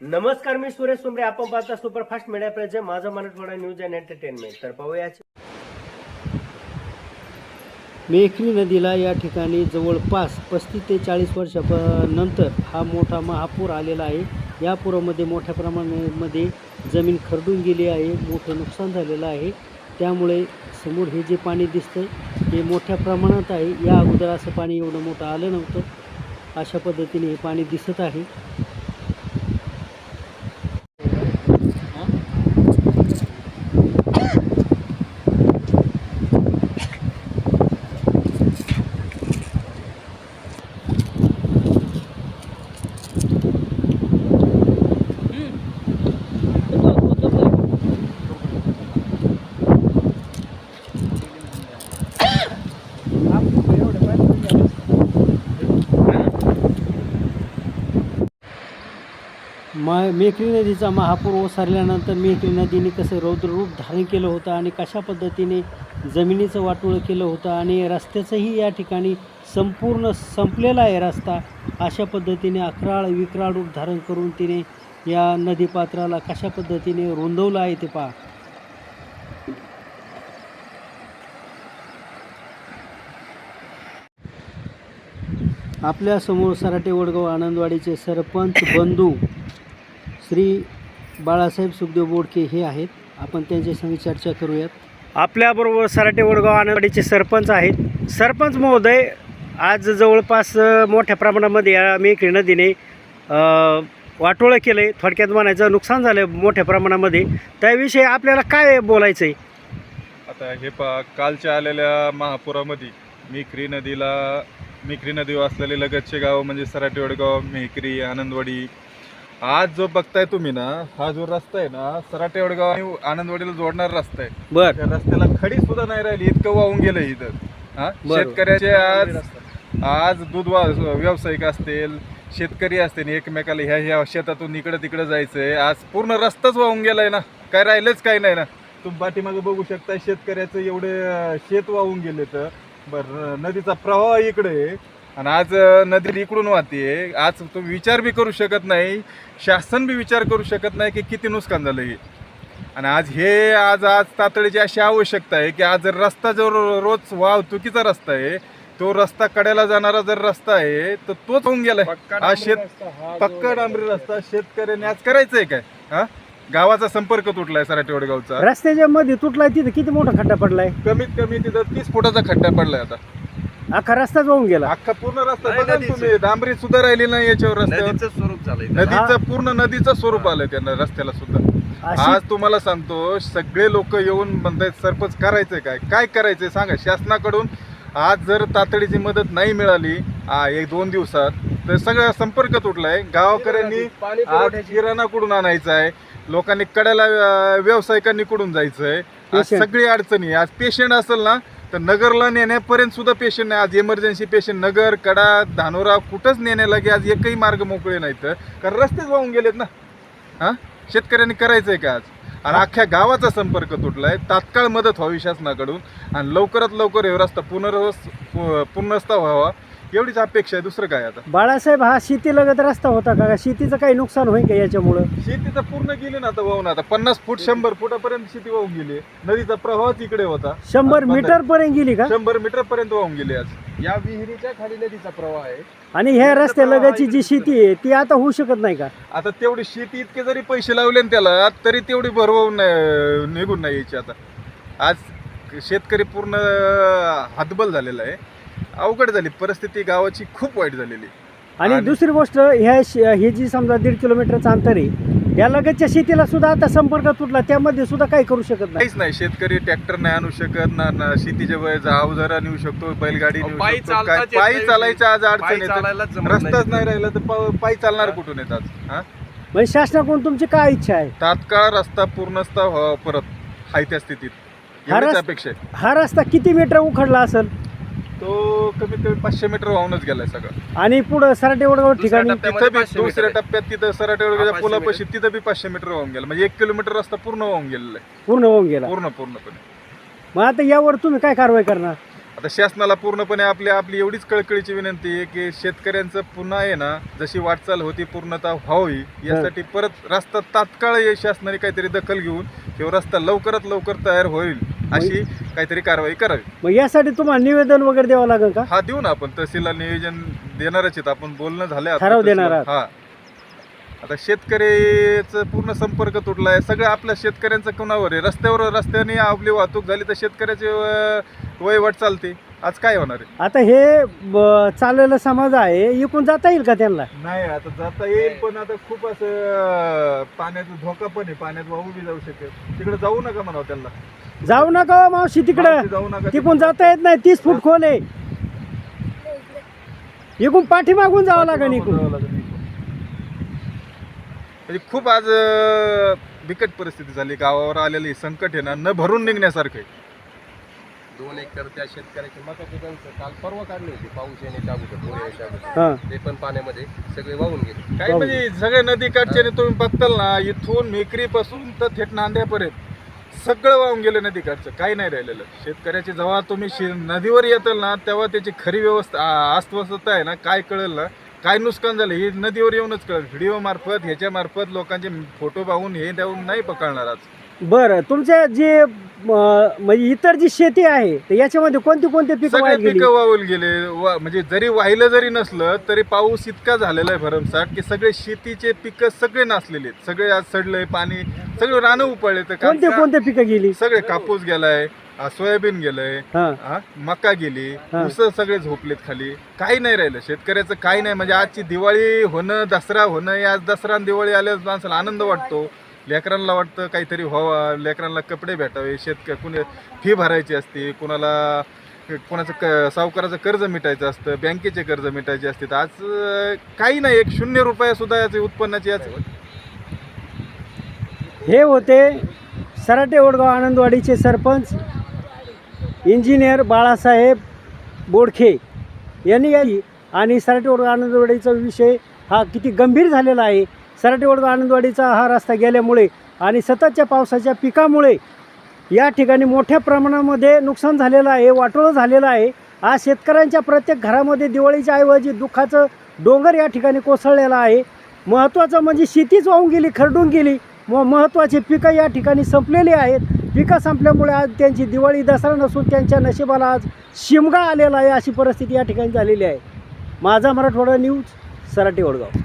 नमस्कार मी सुरेश सुमरे आपण पाहता सुपरफास्ट मीडिया प्रजे माझं मराठवाडा न्यूज अँड एंटरटेनमेंट. तर पाहूया मेखरी नदीला या ठिकाणी जवळपास पस्तीस ते चाळीस वर्षा नंतर हा मोठा महापूर आलेला आहे. या पुरामध्ये मोठ्या प्रमाणामध्ये जमीन खरडून गेली आहे मोठं नुकसान झालेलं आहे. त्यामुळे समोर हे जे पाणी दिसतं हे मोठ्या प्रमाणात आहे. या अगोदर असं पाणी एवढं मोठं आलं नव्हतं. अशा पद्धतीने हे पाणी दिसत आहे. मा मेखरी नदीचा महापूर ओसरल्यानंतर मेखरी नदीने कसं रौद्ररूप धारण केलं होतं आणि कशा पद्धतीने जमिनीचं वाटोळं केलं होतं आणि रस्त्याचंही या ठिकाणी संपूर्ण संपलेला आहे रस्ता अशा पद्धतीने अकराळ विक्राळ रूप धारण करून तिने या नदीपात्राला कशा पद्धतीने रुंदवलं आहे ते पहा. आपल्यासमोर सराटे वडगाव आनंदवाडीचे सरपंच बंधू श्री बाळासाहेब सुखदेव बोडके हे आहेत. आपण त्यांच्या संग चर्चा करूयात. आपल्याबरोबर सराटे वडगाव आनंदवाडीचे सरपंच आहेत. सरपंच महोदय आज जवळपास मोठ्या प्रमाणामध्ये या मेखरी नदीने वाटोळं केलं आहे थोडक्यात म्हणायचं नुकसान झालं मोठ्या प्रमाणामध्ये. त्याविषयी आपल्याला काय बोलायचं आहे आता हे पा कालच्या आलेल्या महापुरामध्ये मेखरी नदीला मेखरी नदीवर असलेले लगतचे गाव म्हणजे सराटी वडगाव मेहकरी आनंदवाडी आज जो बघताय तुम्ही ना हा जो रस्ता आहे ना सराटे वडगाव आणि आनंदवाडीला जोडणारा रस्ता आहे बरं त्या रस्त्याला खडी सुद्धा नाही राहिली इतकं वाहून गेलं इथं हा. शेतकऱ्याचे आज आज दूध वा- व्यावसायिक असतील शेतकरी असतील एकमेकाला ह्या ह्या शेतातून इकडं तिकडं जायचंय आज पूर्ण रस्ताच वाहून गेलाय ना काय राहिलंच काय नाही ना तुम्ही पाठीमागे बघू शकता शेतकऱ्याचं एवढे अं, शेत वाहून गेले तर बर नदीचा प्रवाह इकडे आहे. आणि आज नदी इकडून वाहते. आज तुम्ही विचार बी करू शकत नाही शासन बी विचार करू शकत नाही की किती नुकसान झालं हे. आणि आज हे आज आज तातडीची अशी आवश्यकता आहे की आज जर रस्ता जो रोज वाहतुकीचा रस्ता आहे तो रस्ता कड्याला जाणारा जर रस्ता आहे तर तोच होऊन गेलाय. हा शेत पक्का डांबरी रस्ता शेतकऱ्याने आज करायचंय काय? हा? गावाचा संपर्क तुटलाय सराटी वडगावचा रस्त्याच्या मध्ये तुटलाय तिथं किती मोठा खड्डा पडलाय? कमीत कमी तिथं तीस फुटाचा खड्डा पडलाय आता. अख्खा रस्ताच वाहून गेला. अख्खा पूर्ण रस्ता नाही, बघा ना नदीचं. तुम्ही. डांबरी सुद्धा राहिली नाही याच्यावर रस्त्यावर. नदीचं स्वरूप झालंय. नदीचं पूर्ण नदीचं स्वरूप आलंय त्यांना रस्त्याला सुद्धा. अशी आज तुम्हाला सांगतो सगळे लोक येऊन म्हणतायत सरपंच करायचंय काय? काय करायचंय सांगा. शासनाकडून आज जर तातडीची मदत नाही मिळाली आ, एक दोन दिवसात तर सगळा संपर्क तुटलाय. गावकऱ्यांनी आज किराणा कुठून आणायचा आहे लोकांनी कड्याला अं, व्यावसायिकांनी कुठून जायचंय? आज Patient. सगळी अडचणी. आज पेशंट असेल ना तर नगरला नेण्यापर्यंत सुद्धा पेशंट नाही. आज इमर्जन्सी पेशंट नगर कडा धानोरा कुठंच नेण्याला की आज एकही मार्ग मोकळे नाहीत. कारण रस्तेच वाहून गेलेत ना. हां? शेतकऱ्यांनी करायचं आहे का आज? आणि अख्ख्या गावाचा संपर्क तुटलाय. तात्काळ मदत व्हावी शासनाकडून. आणि लवकरात लवकर हे रस्ता पुनर्वस पु- व्हावा. एवढीच अपेक्षा आहे दुसरं काय आता? बाळासाहेब हा शेतीलगत रस्ता होता का? शेतीचं काही नुकसान होईल का याच्यामुळं? शेती तर पूर्ण गेली ना आता वाहून आता. पन्नास फूट शंभर फुटापर्यंत शेती वाहून गेली. नदीचा प्रवाहच इकडे होता. शंभर मीटर पर्यंत गेली का? शंभर मीटर पर्यंत वाहून गेली आज. या विहिरीच्या खाली नदीचा प्रवाह आहे. आणि ह्या रस्त्यालगतची जी शेती आहे ती आता होऊ शकत नाही का? आता तेवढी शेती इतके जरी पैसे लावले ना त्याला तरी तेवढी भरवून नाही- निघून नाही यायची आता. आज शेतकरी पूर्ण हातबल झालेला आहे. अवघड झाली. परिस्थिती गावाची खूप वाईट झालेली. आणि आणि- दुसरी गोष्ट ह्या श- हे जी समजा दीड किलोमीटरचं अंतर आहे या लगतच्या शेतीला सुद्धा आता संपर्क तुटला त्यामध्ये सुद्धा काही करू शकत नाही. काहीच नाही. शेतकरी ट्रॅक्टर नाही आणू शकत ना ना शेतीच्या वयाचा अवजारा नेऊ शकतो बैलगाडी अहो, नेऊ पायी शकतो. काय चालताच येत पायी नाही. चालायच्या आज पायी अडचण येतात चालायलाच जमत रस्ताच नाही. राहिला तर पायी चालणार कुठून येतात? हा? म्हणजे शासनाकडून तुमची काय इच्छा आहे? तात्काळ रस्ता पूर्णस्था व्हावा परत हाय त्या स्थितीत. हा एवढीच अपेक्षा आहे. हा रस्ता किती मीटर उखडला असेल? तो कमीत कमी पाचशे मीटर वाहूनच गेलाय सगळं. आणि पुढं सराटे वडगाव ठिकाणी दुसऱ्या तिथं बी 500 मीटर दुसऱ्या आहे. टप्प्यात तिथं सराटे हा, 500 पुलापाशी तिथं बी पाचशे मीटर वाहून गेलं. म्हणजे एक किलोमीटर रस्ता पूर्ण वाहून गेलेला आहे. पूर्ण होऊन गेला. पूर्ण पूर्णपणे. मग आता यावर तुम्ही काय कारवाई करणार? आता शासनाला पूर्णपणे आपली आपली एवढीच कळकळीची विनंती आहे की शेतकऱ्यांचं पुन्हा आहे ना जशी वाटचाल होती पूर्णतः व्हावी यासाठी परत रस्ता तात्काळ हे शासनाने काहीतरी दखल घेऊन किंवा रस्ता लवकरात लवकर तयार होईल. अशी काहीतरी कारवाई करावी. मग यासाठी तुम्हाला निवेदन वगैरे द्यावं लागेल का? हा देऊ ना आपण. तहसीलला नियोजन देणारच आहेत. आपण बोलणं आता ठराव देणार तहसीलला. हा. आता शेतकऱ्याचं पूर्ण संपर्क तुटलाय. सगळं आपल्या शेतकऱ्यांचं कोणावर आहे? रस्त्यावर रस्त्याने आपली वाहतूक झाली तर शेतकऱ्याचे अं, वयवाट चालते. आज काय होणार आहे? आता हे ब- चाललेला समाज आहे. इकून जाता येईल का त्यांना? नाही आता जाता येईल पण आता खूप असं पाण्याचा धोका पण आहे. पाण्यात वाहू बी जाऊ शकेल. तिकडे जाऊ नका म्हणावं त्यांना. जाऊ नका हो मावशी तिकडं. मावशी जाऊ नका तिकून जाता येत नाही. तीस फूट खोल आहे. इकून पाठीमागून जावं लागेल इकून जावं लागेल इकडून. म्हणजे खूप आज अं, बिकट परिस्थिती झाली. गावावर आलेली संकट आहे ना न भरून निघण्यासारखं आहे. दोन एकर त्या शेतकऱ्याची मकाची कणसं काल परवा काढली होती. पाऊस येण्याच्या अगोदर पुढे यायच्या अगोदर. हा. ते पण पाण्यामध्ये सगळे वाहून गेले. काही म्हणजे सगळे नदी काठचे तुम्ही बघताल ना इथून मेकरी पासून तर थेट नांद्यापर्यंत. सगळं वाहून गेलं नदीकाठचं काही नाही राहिलेलं. शेतकऱ्याची जेव्हा तुम्ही शे नदीवर येताल ना तेव्हा त्याची खरी व्यवस्था अस्वस्थता आहे ना काय कळेल ना काय नुकसान झालं हे नदीवर येऊनच कळेल. व्हिडिओ मार्फत ह्याच्या मार्फत लोकांचे फोटो पाहून हे देऊन नाही पकडणार आज. बरं तुमच्या जे म्हणजे इतर जी शेती आहे तर याच्यामध्ये कोणती कोणती पिकं सगळे वाया गेली पिकं वाहून गेले. वा- म्हणजे जरी वाहिलं जरी नसलं तरी पाऊस इतका झालेला आहे भरमसाठ की सगळे शेतीचे पिकं सगळे नासलेले आहेत. सगळे आज सडलंय पाणी सगळे रानं उपळले तर कोणते कोणते पिकं गेली? सगळे कापूस गेलाय आ, सोयाबीन गेलंय हा. हा, मका गेली हा. ऊस सगळे झोपलेत खाली. काही नाही राहिलं शेतकऱ्याचं काही नाही. म्हणजे आजची दिवाळी होणं दसरा होणं या आज दसरा आणि दिवाळी आल्यास माणसाला आनंद वाटतो. लेकरांना वाटतं काहीतरी व्हावं. लेकरांना कपडे भेटावे शेतक कुणी फी भरायची असते कुणाला कोणाचं क सावकाराचं कर्ज मिटायचं असतं बँकेचे कर्ज मिटायचे असते. तर आज अं, काही नाही एक शून्य रुपयासुद्धा याचे उत्पन्नाची याच हे होते सराटे ओडगाव आनंदवाडीचे सरपंच इंजिनियर बाळासाहेब बोडखे यांनी या आणि सराटे ओडगाव आनंदवाडीचा विषय हा किती गंभीर झालेला आहे. सराटे आनंदवाडीचा हा रस्ता गेल्यामुळे आणि सततच्या पावसाच्या पिकामुळे या ठिकाणी मोठ्या प्रमाणामध्ये नुकसान झालेलं आहे वाटोळं झालेलं आहे. आज शेतकऱ्यांच्या प्रत्येक घरामध्ये दिवाळीच्या ऐवजी दुःखाचं डोंगर या ठिकाणी कोसळलेला आहे. महत्त्वाचं म्हणजे शेतीच वाहून गेली खरडून गेली. म महत्त्वाचे पिकं या ठिकाणी संपलेली आहेत. पिकं संपल्यामुळे आज त्यांची दिवाळी दसरा नसून त्यांच्या नशिबाला आज शिमगा आलेला आहे अशी परिस्थिती या ठिकाणी झालेली आहे. माझा मराठवाडा न्यूज सराटी वडगाव